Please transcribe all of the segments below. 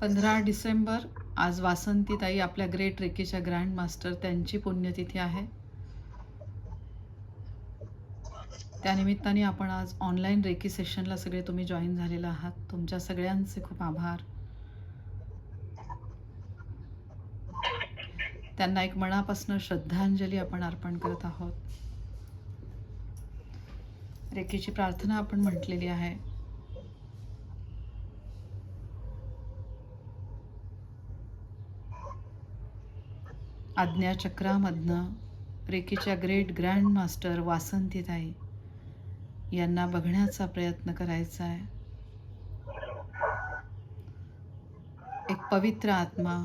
पंधरा डिसेंबर आज वासंतीताई आपल्या ग्रेट रेकीच्या ग्रँड मास्टर त्यांची पुण्यतिथी आहे. त्यानिमित्ताने आपण आज ऑनलाईन रेकी सेशनला सगळे तुम्ही जॉईन झालेला आहात. तुमच्या सगळ्यांचे खूप आभार. त्यांना एक मनापासून श्रद्धांजली आपण अर्पण करत आहोत. रेकीची प्रार्थना आपण म्हटलेली आहे. आज्ञाचक्रामधनं रेकीच्या ग्रेट ग्रँड मास्टर वासंतीताई यांना बघण्याचा प्रयत्न करायचा आहे. एक पवित्र आत्मा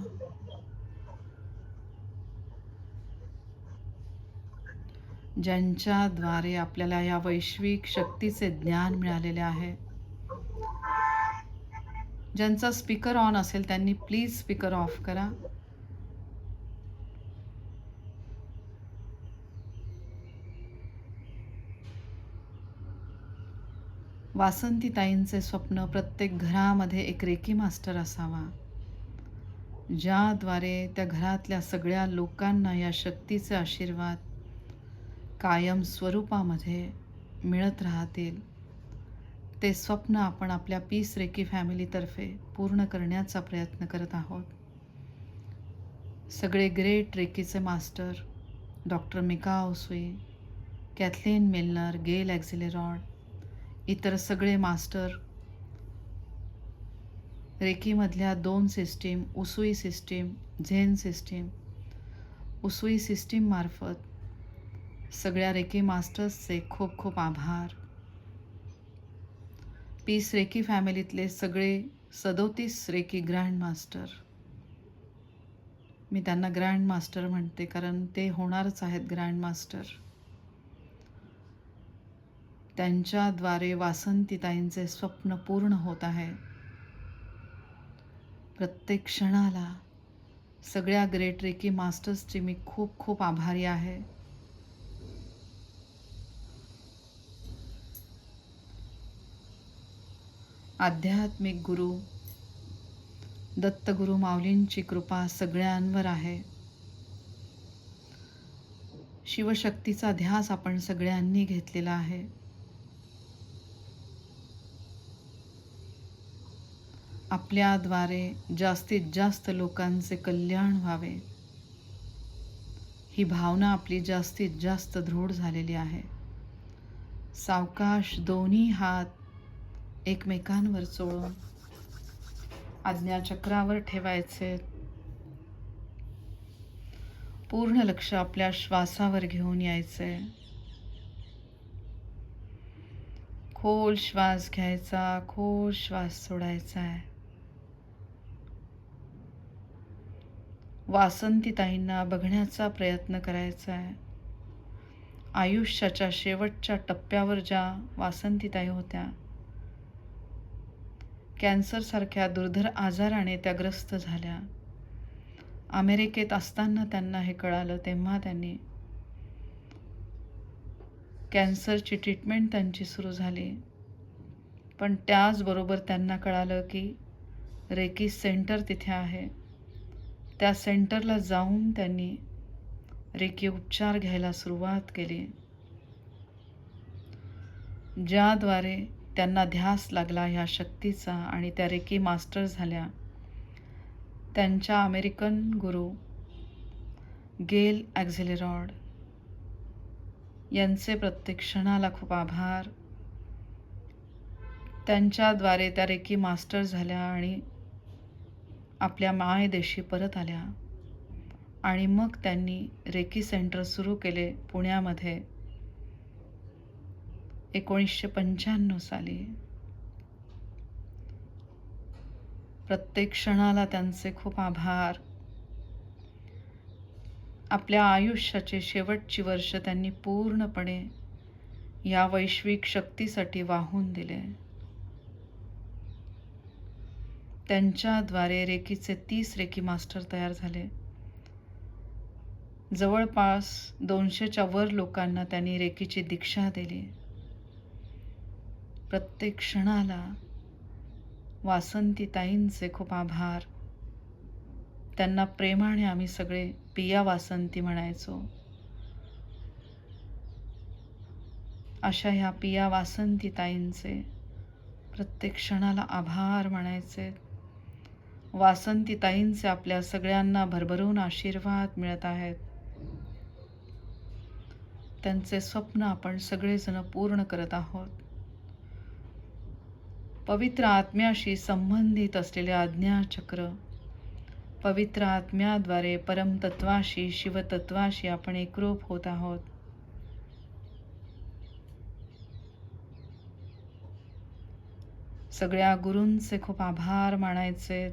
ज्यांच्याद्वारे आपल्याला या वैश्विक शक्तीचे ज्ञान मिळालेले आहे. ज्यांचा स्पीकर ऑन असेल त्यांनी प्लीज स्पीकर ऑफ करा. वासंतीताईंचे स्वप्न प्रत्येक घरामध्ये एक रेकी मास्टर असावा. ज्याद्वारे त्या घरातल्या सगळ्या लोकांना या शक्तीचे आशीर्वाद कायम स्वरूपामध्ये मिळत राहतील. ते स्वप्न आपण आपल्या पीस रेकी फॅमिलीतर्फे पूर्ण करण्याचा प्रयत्न करत आहोत. सगळे great रेकीचे master doctor Mikao Usui Kathleen Milner Gail Axelrod इतर सगळे मास्टर. रेकीमधल्या दोन system Usui system Zen system Usui सिस्टीममार्फत सगळ्या रेकी मास्टर्सचे खूप खूप आभार. पीस रेकी फॅमिलीतले सगळे सदोतीस रेकी ग्रँड मास्टर. मी त्यांना ग्रँड मास्टर म्हणते कारण ते होणारच आहेत ग्रँड मास्टर. त्यांच्याद्वारे वासंतीताईंचे स्वप्न पूर्ण होत आहे. प्रत्येक क्षणाला सगळ्या ग्रेट रेकी मास्टर्सची मी खूप खूप आभारी आहे. आध्यात्मिक गुरु दत्तगुरु माऊलींची कृपा सगळ्यांवर आहे. शिवशक्तीचा ध्यास आपण सगळ्यांनी घेतलेला आहे. आपल्याद्वारे जास्तीत जास्त लोकांचे कल्याण व्हावे. ही भावना आपली जास्तीत जास्त दृढ झालेली आहे. सावकाश दोन्ही हात एकमेकांवर चोळून आज्ञाचक्रावर ठेवायचे. पूर्ण लक्ष आपल्या श्वासावर घेऊन यायचे. खोल श्वास घ्यायचा खोल श्वास सोडायचा आहे. वासंतीताईंना बघण्याचा प्रयत्न करायचा आहे. आयुष्याच्या शेवटच्या टप्प्यावर ज्या वासंतीताई होत्या कॅन्सरसारख्या दुर्धर आजाराने त्या ग्रस्त झाल्या. अमेरिकेत असताना त्यांना हे कळालं तेव्हा त्यांनी कॅन्सरची ट्रीटमेंट त्यांची सुरू झाली. पण त्याचबरोबर त्यांना कळालं की रेकी सेंटर तिथे आहे. त्या सेंटरला जाऊन त्यांनी रेकी उपचार घ्यायला सुरुवात केली ज्याद्वारे त्यांना ध्यास लागला ह्या शक्तीचा आणि त्या रेकी मास्टर झाल्या. त्यांच्या अमेरिकन गुरु गेल ॲक्झिलेरॉड यांचे प्रत्येक क्षणाला खूप आभार. त्यांच्याद्वारे त्या रेकी मास्टर झाल्या आणि आपल्या मायदेशी परत आल्या आणि मग त्यांनी रेकी सेंटर सुरू केले पुण्यामध्ये. एकोणीसशे पंच्याण्णव साली. प्रत्येक क्षणाला त्यांचे खूप आभार. आपल्या आयुष्याचे शेवटची वर्ष त्यांनी पूर्णपणे या वैश्विक शक्तीसाठी वाहून दिले. त्यांच्याद्वारे रेकीचे तीस रेकी मास्टर तयार झाले. जवळपास दोनशेच्या वर लोकांना त्यांनी रेकीची दीक्षा दिली. प्रत्येक क्षणाला वासंतीताईंचे खूप आभार. त्यांना प्रेमाने आम्ही सगळे पिया वासंती म्हणायचो. अशा ह्या पिया वासंतीताईंचे प्रत्येक क्षणाला आभार म्हणायचे. वासंतीताईंचे आपल्या सगळ्यांना भरभरून आशीर्वाद मिळत आहेत. त्यांचे स्वप्न आपण सगळेजण पूर्ण करत आहोत. पवित्र आत्म्याशी संबंधित असलेले आज्ञाचक्र पवित्र आत्म्याद्वारे परमतत्वाशी शिवतत्वाशी आपण एकरूप होत आहोत. सगळ्या गुरूंचे खूप आभार मानायचे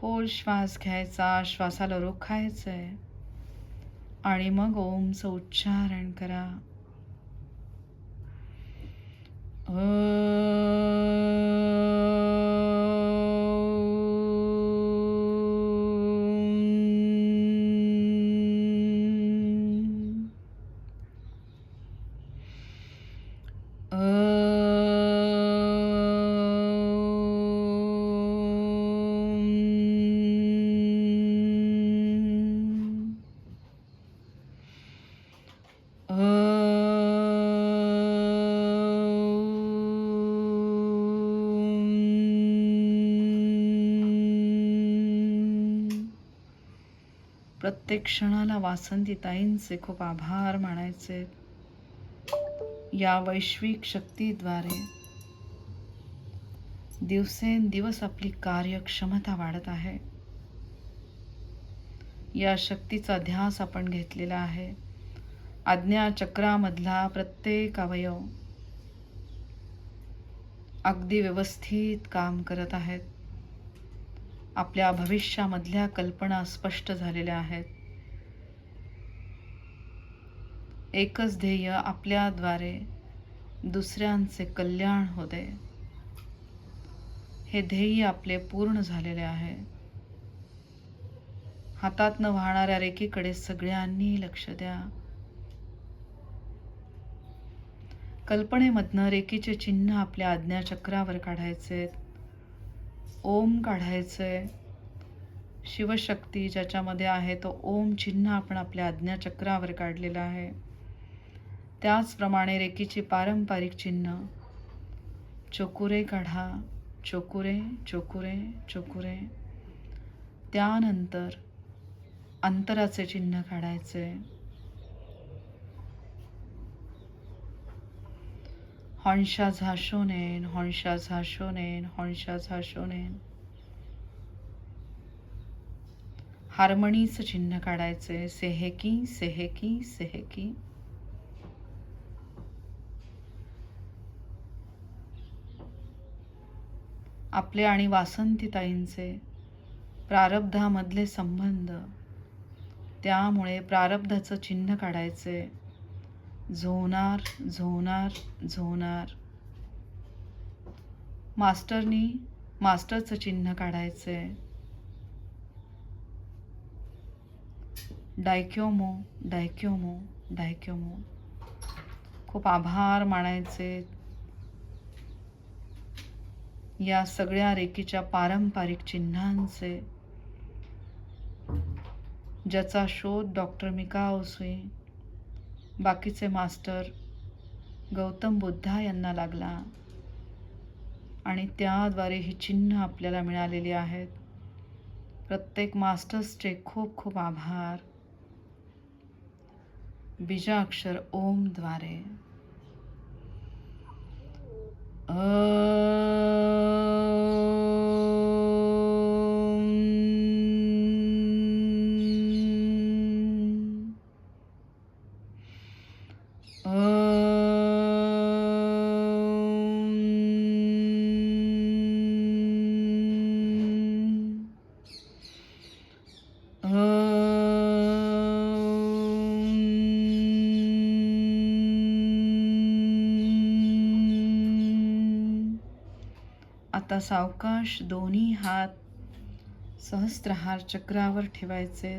खोल श्वास घ्यायचा श्वासाला रोखायचंय आणि मग ओमचं उच्चारण करा. ओ प्रत्येक क्षणाला वासंतीताईंचे खूप आभार मानायचे. या वैश्विक शक्तीद्वारे दिवसेंदिवस आपली कार्यक्षमता वाढत आहे. या शक्तीचा ध्यास आपण घेतलेला आहे. आज्ञाचक्रामधला प्रत्येक अवयव अगदी व्यवस्थित काम करत आहेत. आपल्या भविष्यामधल्या कल्पना स्पष्ट झालेल्या आहेत. एकच ध्येय आपल्याद्वारे दुसऱ्यांचे कल्याण होते. हे ध्येय आपले पूर्ण झालेले आहे. हातातनं वाहणाऱ्या रेखेकडे सगळ्यांनी लक्ष द्या. कल्पनेमधनं रेखीचे चिन्ह आपल्या आज्ञाचक्रावर काढायचे ओम काढायचं आहे शिवशक्ती ज्याच्यामध्ये आहे तो ओम चिन्ह आपण आपल्या आज्ञाचक्रावर काढलेलं आहे. त्याचप्रमाणे रेकीची पारंपरिक चिन्ह. चोकुरे काढा चोकुरे चोकुरे चोकुरे. त्यानंतर अंतराचे चिन्ह काढायचे हॉन्शा झाशोनेन हॉन्शा झाशोनेन हॉन्शा झाशोनेन हार्मणीचं चिन्ह काढायचे सेहेकी सेहेकी सेहेकी आपले आणि वासंतीताईंचे प्रारब्धामधले संबंध त्यामुळे प्रारब्धाचं चिन्ह काढायचे. झोनार झोनार झोनार मास्टरनी मास्टरचं चिन्ह काढायचे डायक्योमो डायक्योमो डायक्योमो. खूप आभार मानायचे. या सगळ्या रेकीच्या पारंपरिक चिन्हांचे. ज्याचा शोध डॉक्टर मिका ओसुई बाकीचे मास्टर गौतम बुद्धा यांना लागला. आणि त्याद्वारे ही चिन्ह आपल्याला मिळालेली आहेत. प्रत्येक मास्टर्सचे खूप खूप आभार. बीजाक्षर ओमद्वारे. आता सावकाश दोन्ही हात सहस्त्रहार चक्रावर ठेवायचे.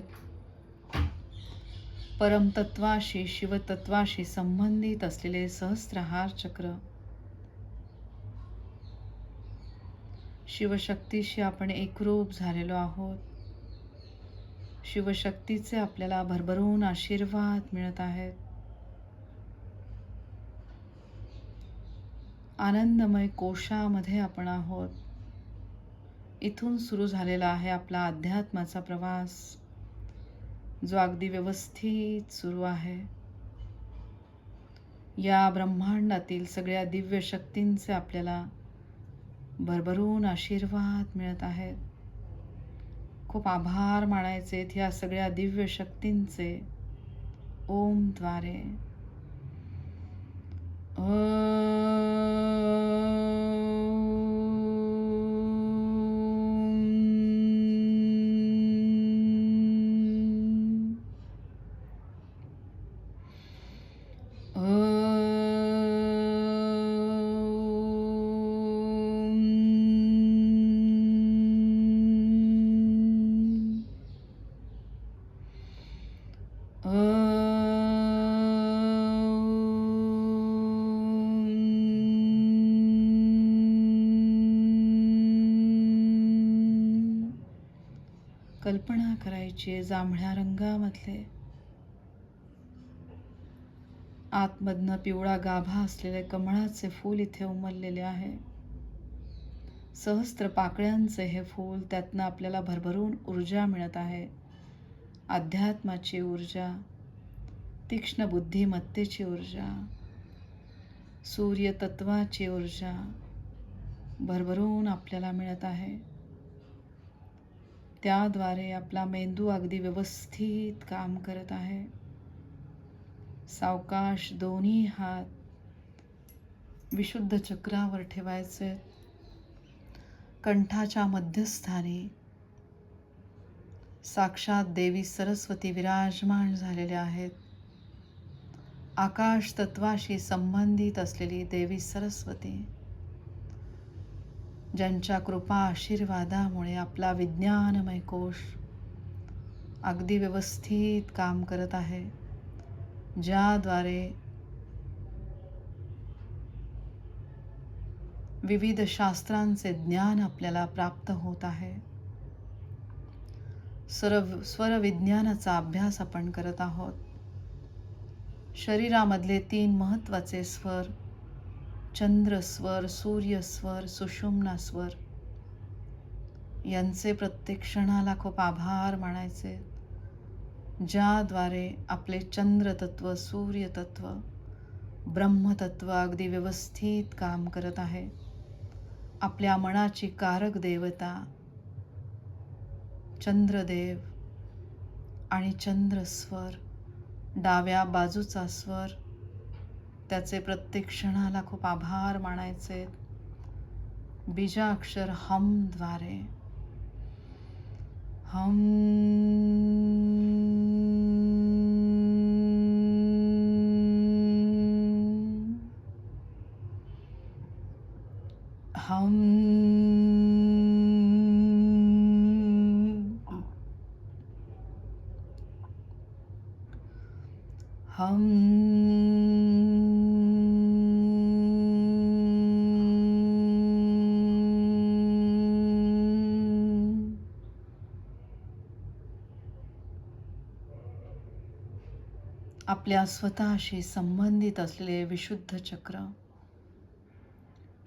परमतत्वाशी शिवतत्वाशी संबंधित असलेले सहस्त्रहार चक्र. शिवशक्तीशी आपण एकरूप झालेलो आहोत. शिवशक्तीचे आपल्याला भरभरून आशीर्वाद मिळत आहेत. आनंदमय कोशामध्ये आपण आहोत. इथून सुरू झालेला आहे आपला अध्यात्माचा प्रवास जो अगदी व्यवस्थित सुरू आहे. या ब्रह्मांडातील सगळ्या दिव्य शक्तींचे आपल्याला भरभरून आशीर्वाद मिळत आहेत. खूप आभार मानायचे या सगळ्या दिव्य शक्तींचे ओमद्वारे ओम. कल्पना करायची आहे जांभळ्या रंगामधले. आतमधनं पिवळा गाभा असलेले कमळाचे फूल इथे उमललेले आहे. सहस्त्र पाकळ्यांचे हे फूल त्यातनं आपल्याला भरभरून ऊर्जा मिळत आहे. अध्यात्माची ऊर्जा तीक्ष्ण बुद्धिमत्तेची ऊर्जा सूर्यतत्वाची ऊर्जा भरभरून आपल्याला मिळत आहे. त्याद्वारे आपला मेंदू अगदी व्यवस्थित काम करत आहे. सावकाश दोन्ही हात विशुद्ध चक्रावर ठेवायचे. कंठाच्या मध्यस्थानी साक्षात देवी सरस्वती विराजमान झालेल्या आहेत. आकाश तत्वाशी संबंधित असलेली देवी सरस्वती ज्यांच्या कृपा आशीर्वादामुळे आपला विज्ञानमय कोश अगदी व्यवस्थित काम करत आहे ज्याद्वारे विविध शास्त्रांचे ज्ञान आपल्याला प्राप्त होत आहे. स्वर स्वरविज्ञानाचा अभ्यास आपण करत आहोत. शरीरामधले तीन महत्त्वाचे स्वर चंद्र स्वर सुषुम्नास्वर. स्वर यांचे प्रत्येक क्षणाला खूप आभार मानायचे ज्याद्वारे आपले चंद्रतत्व सूर्यतत्व ब्रह्मतत्व अगदी व्यवस्थित काम करत आहे. आपल्या मनाची कारक देवता चंद्रदेव आणि चंद्रस्वर. डाव्या बाजूचा स्वर त्याचे प्रत्येक क्षणाला खूप आभार मानायचे. बीजाक्षर हमद्वारे हम हम हम आपल्या स्वतःशी संबंधित असलेले विशुद्ध चक्र.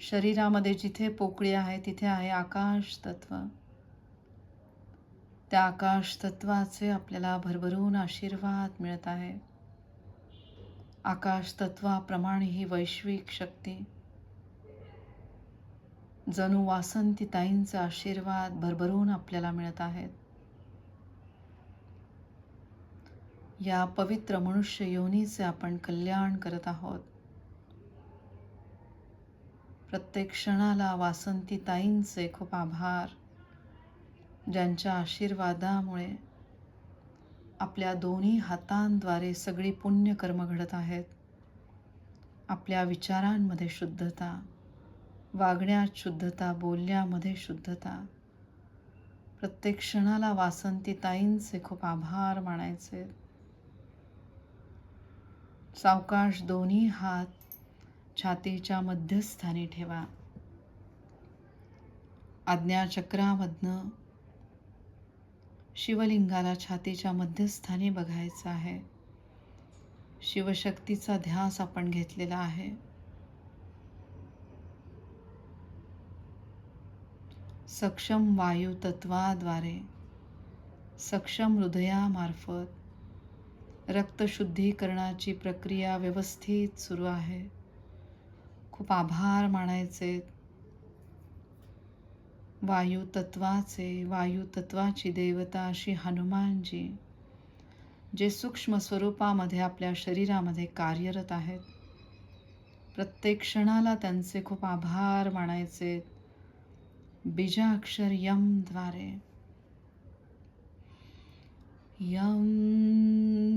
शरीरामध्ये जिथे पोकळी आहे तिथे आहे आकाश तत्व. त्या आकाश तत्वाचे आपल्याला भरभरून आशीर्वाद मिळत आहे. आकाश तत्वाप्रमाणे ही वैश्विक शक्ती. जणू वासंतीताईंचा आशीर्वाद भरभरून आपल्याला मिळत आहेत. या पवित्र मनुष्य योनीचे आपण कल्याण करत आहोत. प्रत्येक क्षणाला वासंती ताईंचे खूप आभार. ज्यांच्या आशीर्वादामुळे आपल्या दोन्ही हातांद्वारे सगळी पुण्यकर्म घडत आहेत. आपल्या विचारांमध्ये शुद्धता वागण्यात शुद्धता बोलण्यामध्ये शुद्धता. प्रत्येक क्षणाला वासंती ताईंचे खूप आभार मानायचे. सावकाश दोन्ही हात छातीच्या मध्यस्थानी ठेवा. आज्ञाचक्रामधनं शिवलिंगाला छातीच्या मध्यस्थानी बघायचं आहे. शिवशक्तीचा ध्यास आपण घेतलेला आहे. सक्षम वायू तत्वाद्वारे सक्षम हृदयामार्फत रक्तशुद्धीकरणाची प्रक्रिया व्यवस्थित सुरू आहे. खूप आभार मानायचे. वायू तत्वाचे वायू तत्वाची देवता अशी हनुमानजी जे सूक्ष्म स्वरूपामध्ये आपल्या शरीरामध्ये कार्यरत आहेत. प्रत्येक क्षणाला त्यांचे खूप आभार मानायचे. बीजाक्षर यमद्वारे यम यम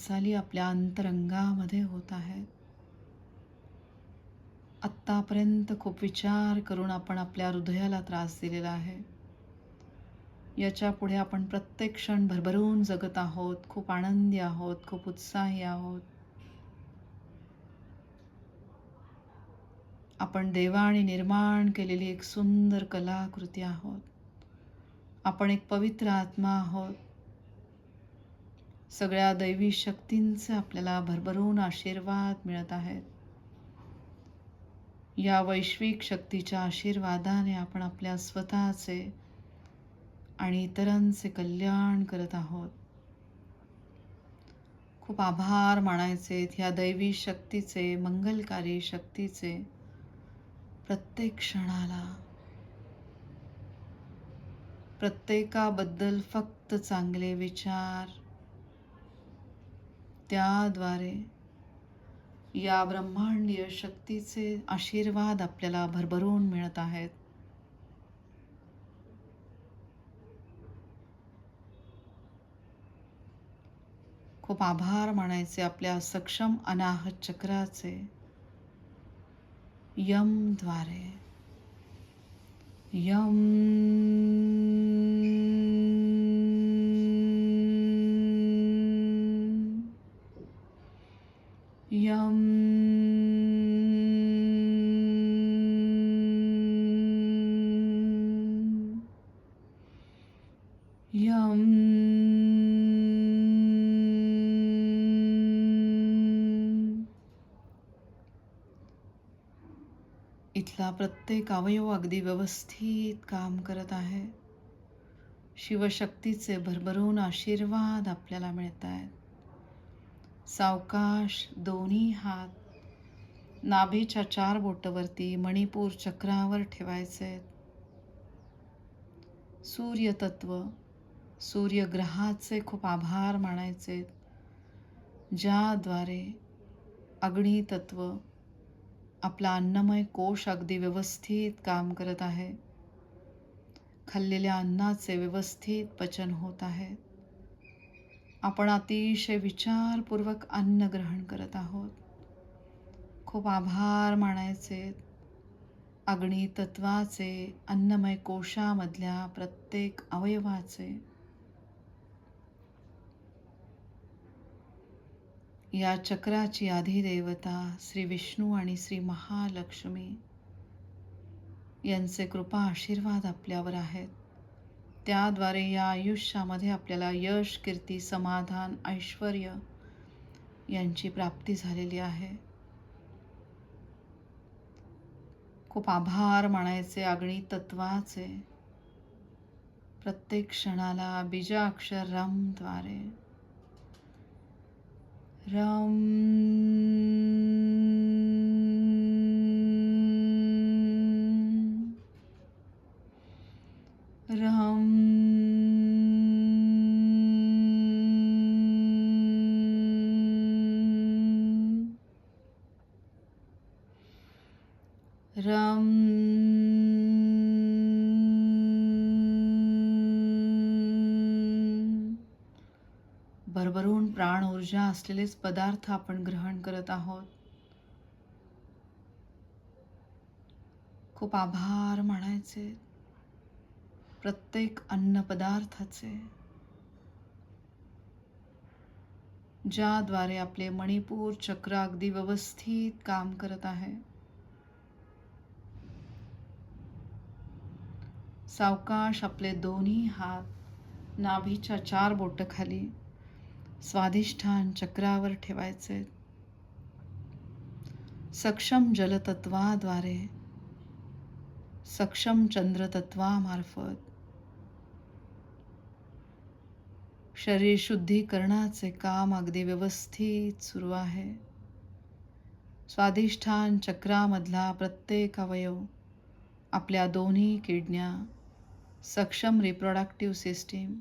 हालचाली आपल्या अंतरंगामध्ये होत आहेत. आत्तापर्यंत खूप विचार करून आपण आपल्या हृदयाला त्रास दिलेला आहे. याच्यापुढे आपण प्रत्येक क्षण भरभरून जगत आहोत खूप आनंदी आहोत खूप उत्साही आहोत. आपण देवाने निर्माण केलेली एक सुंदर कलाकृती आहोत. आपण एक पवित्र आत्मा आहोत. सगळ्या दैवी शक्तींचे आपल्याला भरभरून आशीर्वाद मिळत आहेत. या वैश्विक शक्तीच्या आशीर्वादाने आपण आपल्या स्वतःचे आणि इतरांचे कल्याण करत आहोत. खूप आभार मानायचे ह्या दैवी शक्तीचे मंगलकारी शक्तीचे प्रत्येक क्षणाला. प्रत्येकाबद्दल फक्त चांगले विचार त्याद्वारे या ब्रह्मांडीय शक्तीचे आशीर्वाद आपल्याला भरभरून मिळत आहेत. खूप आभार मानायचे आपल्या सक्षम अनाहत चक्राचे यमद्वारे यम यम यम इथला प्रत्येक अवयव अगदी व्यवस्थित काम करत आहे. शिवशक्तीचे भरभरून आशीर्वाद आपल्याला मिळत आहेत सावकाश दोन्ही हात नाभीच्या चार बोटवरती मणिपूर चक्रावर ठेवायचे. सूर्यतत्व सूर्यग्रहाचे खूप आभार मानायचे ज्याद्वारे अग्नितत्व आपला अन्नमय कोश अगदी व्यवस्थित काम करत आहे. खाल्लेल्या अन्नाचे व्यवस्थित पचन होत आहे. आपण अतिशय विचारपूर्वक अन्न ग्रहण करत आहोत. खूप आभार मानायचे. अग्नितत्वाचे अन्नमय कोशामधल्या प्रत्येक अवयवाचे. या चक्राची अधिदेवता श्री विष्णू आणि श्री महालक्ष्मी यांचे कृपा आशीर्वाद आपल्यावर आहेत. त्याद्वारे या आयुष्यामध्ये आपल्याला यश कीर्ती समाधान ऐश्वर यांची प्राप्ती झालेली आहे. खूप आभार मानायचे अग्नी तत्वाचे. प्रत्येक क्षणाला बीजाक्षर रमद्वारे. रम रम रम भरभरून प्राण ऊर्जा असलेलेच पदार्थ आपण ग्रहण करत आहोत. खूप आभार मानायचे. प्रत्येक अन्न पदार्थाचे. ज्याद्वारे आपले मणिपूर चक्र अगदी व्यवस्थित काम करत आहे. सावकाश आपले दोन्ही हात नाभीच्या चार बोट खाली स्वाधिष्ठान चक्रावर ठेवायचे. सक्षम जलतत्वाद्वारे सक्षम चंद्रतत्वामार्फत शरीर शुद्धीकरणाचे काम अगदी व्यवस्थित सुरू आहे. स्वाधिष्ठान चक्रामधला प्रत्येक अवयव आपल्या दोन्ही किडण्या सक्षम रिप्रोडक्टिव्ह सिस्टीम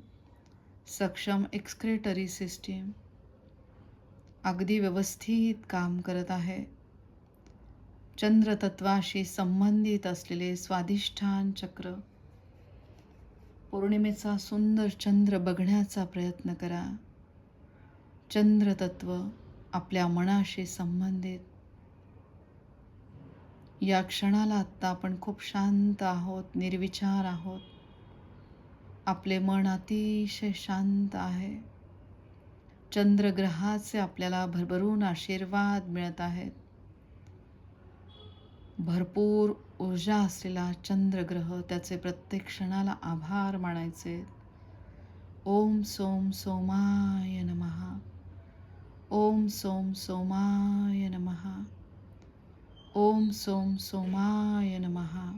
सक्षम एक्सक्रेटरी सिस्टीम अगदी व्यवस्थित काम करत आहे. चंद्रतत्वाशी संबंधित असलेले स्वाधिष्ठान चक्र. पौर्णिमेचा सुंदर चंद्र बघण्याचा प्रयत्न करा. चंद्रतत्व आपल्या मनाशी संबंधित. या क्षणाला आत्ता आपण खूप शांत आहोत निर्विचार आहोत. आपले मन अतिशय शांत आहे. चंद्रग्रहाचे आपल्याला भरभरून आशीर्वाद मिळत आहेत. भरपूर ऊर्जा असलेला चंद्रग्रह त्याचे प्रत्येक क्षणाला आभार मानायचे. ओम सोम सोमाय नमहा ओम सोम सोमाय नमहा ओम सोम सोमाय नमहा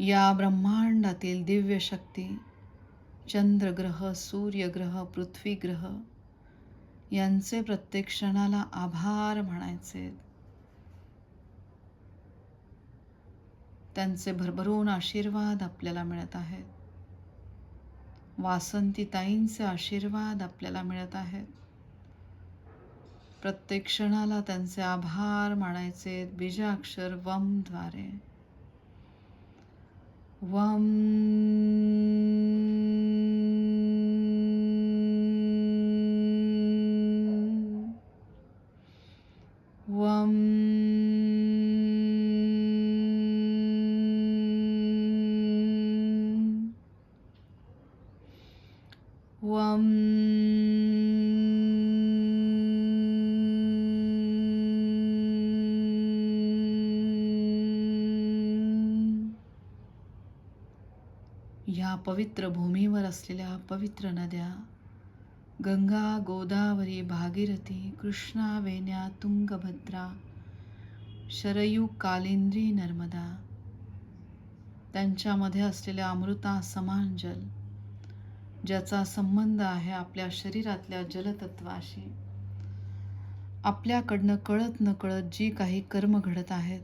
या ब्रह्मांडातील दिव्य शक्ती चंद्रग्रह सूर्यग्रह पृथ्वीग्रह यांचे प्रत्येक क्षणाला आभार म्हणायचे. त्यांचे भरभरून आशीर्वाद आपल्याला मिळत आहेत. वासंतीताईंचे आशीर्वाद आपल्याला मिळत आहेत. प्रत्येक क्षणाला त्यांचे आभार मानायचे बीजाक्षर वमद्वारे One. या पवित्र भूमीवर असलेल्या पवित्र नद्या गंगा गोदावरी भागीरथी कृष्णा वेण्या तुंगभद्रा शरयू कालिंद्री नर्मदा त्यांच्यामध्ये असलेल्या अमृता समान जल ज्याचा संबंध आहे आपल्या शरीरातल्या जलतत्वाशी. आपल्याकडनं कळत न कळत जी काही कर्म घडत आहेत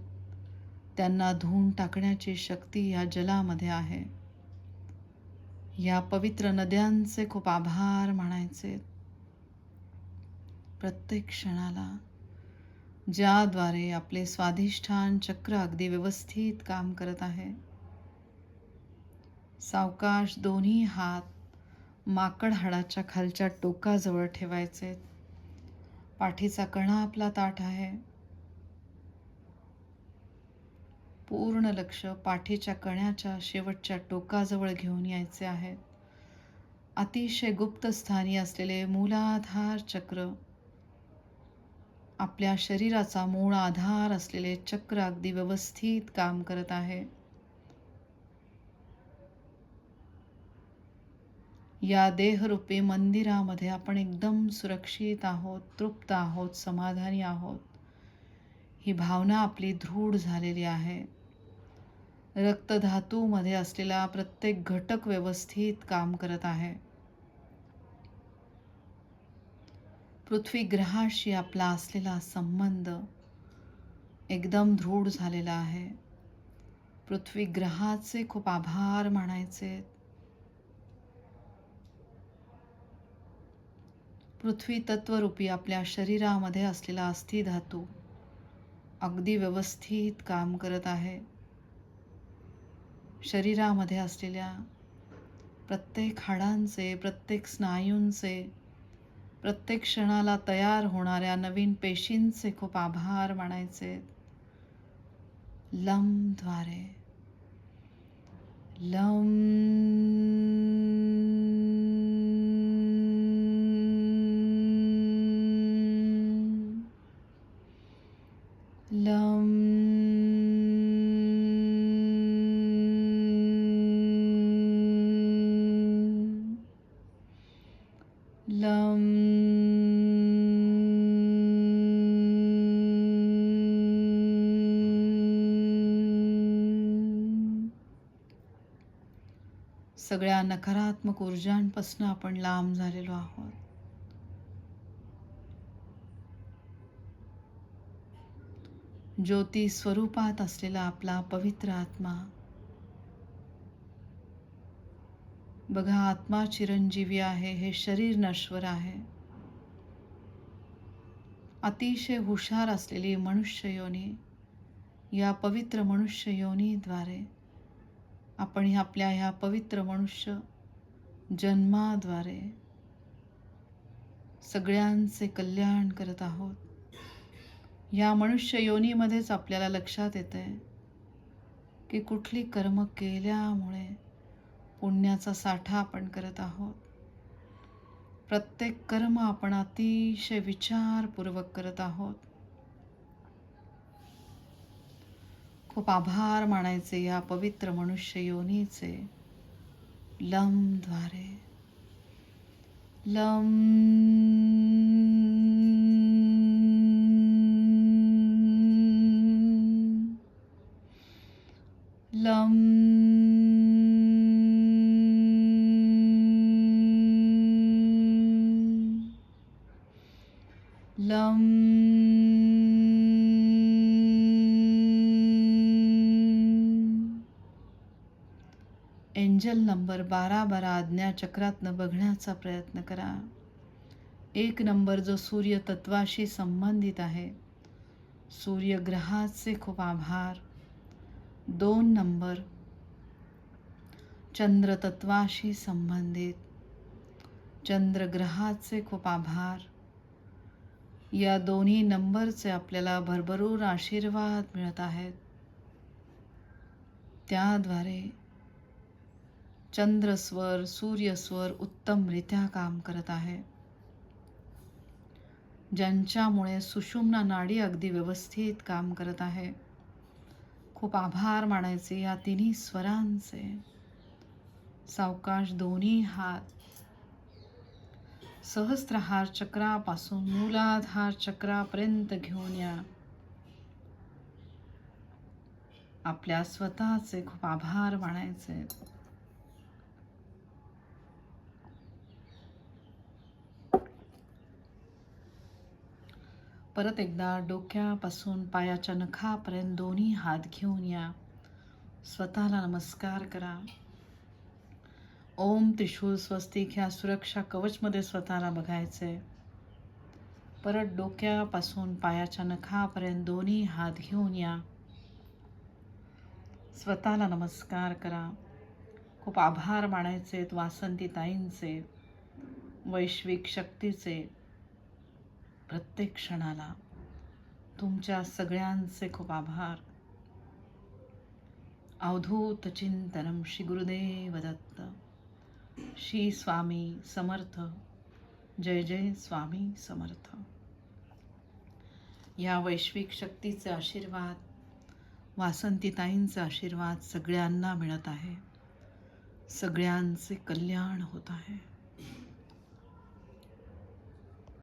त्यांना धुवून टाकण्याची शक्ती या जलामध्ये आहे. या पवित्र नद्यांचे खूप आभार मानायचे. प्रत्येक क्षणाला ज्याद्वारे आपले स्वाधिष्ठान चक्र अगदी व्यवस्थित काम करत आहे. सावकाश दोन्ही हात माकड हाडाच्या खालच्या टोकाजवळ ठेवायचे. पाठीचा कणा आपला ताठ आहे. पूर्ण लक्ष पाठीच्या कण्याच्या शेवटच्या टोकाजवळ घेऊन यायचे आहे. अतिशय गुप्त स्थानी असलेले मूलाधार चक्र आपल्या शरीराचा मूळ आधार असलेले चक्र अगदी व्यवस्थित काम करत आहे. या देहरूपी मंदिरामध्ये आपण एकदम सुरक्षित आहोत तृप्त आहोत समाधानी आहोत. ही भावना आपली दृढ झालेली आहे. रक्तधातूमध्ये असलेला प्रत्येक घटक व्यवस्थित काम करत आहे. पृथ्वी ग्रहाशी आपला असलेला संबंध एकदम दृढ झालेला आहे. पृथ्वी ग्रहाचे खूप आभार मानायचे. पृथ्वी तत्वरूपी आपल्या शरीरामध्ये असलेला अस्थिधातू अगदी व्यवस्थित काम करत आहे. शरीरामध्ये असलेल्या प्रत्येक हाडांचे प्रत्येक स्नायूंचे प्रत्येक क्षणाला तयार होणाऱ्या नवीन पेशींचे खूप आभार मानायचे. लमद्वारे लम लम. लम. सगळ्या नकारात्मक ऊर्जांपासून आपण लांब झालेलो आहोत. ज्योती स्वरूपात असलेला आपला पवित्र आत्मा. बघा आत्मा चिरंजीवी आहे हे शरीर नश्वर आहे. अतिशय हुशार असलेली मनुष्य योनी या पवित्र मनुष्य योनीद्वारे आपण ह्या आपल्या ह्या पवित्र मनुष्य जन्माद्वारे सगळ्यांचे कल्याण करत आहोत. या मनुष्य योनीमध्येच आपल्याला लक्षात येते की कुठली कर्म केल्यामुळे पुण्याचा साठा आपण करत आहोत. प्रत्येक कर्म आपण अतिशय विचारपूर्वक करत आहोत. खूप आभार मानायचे या पवित्र मनुष्य योनीचे. लमद्वारे लम. लम. लम. एंजल नंबर बारा बारा आज्ञा चक्रातनं बघण्याचा प्रयत्न करा. एक नंबर जो सूर्य तत्वाशी संबंधित आहे. सूर्यग्रहाचे खूप आभार. दोन नंबर चंद्रतत्वाशी संबंधित. चंद्रग्रहाचे खूप आभार. या दोन्ही नंबरचे आपल्याला भरभरून आशीर्वाद मिळत आहेत. त्याद्वारे चंद्रस्वर सूर्यस्वर उत्तमरित्या काम करत आहे. ज्यांच्यामुळे सुषुम्ना नाडी अगदी व्यवस्थित काम करत आहे. खूप आभार मानायचे या तिन्ही स्वरांचे. सावकाश दोन्ही हात. सहस्त्रहार चक्रापासून मूलाधार चक्रापर्यंत घेऊन या. आपल्या स्वतःचे खूप आभार मानायचे. परत एकदा डोक्यापासून पायाच्या नखापर्यंत दोन्ही हात घेऊन या. स्वतःला नमस्कार करा. ओम त्रिशूल स्वस्तिक ह्या सुरक्षा कवचमध्ये स्वतःला बघायचे परत डोक्यापासून पायाच्या नखापर्यंत दोन्ही हात घेऊन या. स्वतःला नमस्कार करा. खूप आभार मानायचे वासंती ताईंचे वैश्विक शक्तीचे प्रत्येक क्षणाला तुमच्या सगळ्यांचे खूप आभार. अवधूत चिंतनम श्री गुरुदेव दत्त. श्री स्वामी समर्थ. जय जय स्वामी समर्थ. या वैश्विक शक्तीचे आशीर्वाद वासंतीताईंचा आशीर्वाद सगळ्यांना मिळत आहे. सगळ्यांचे कल्याण होत आहे.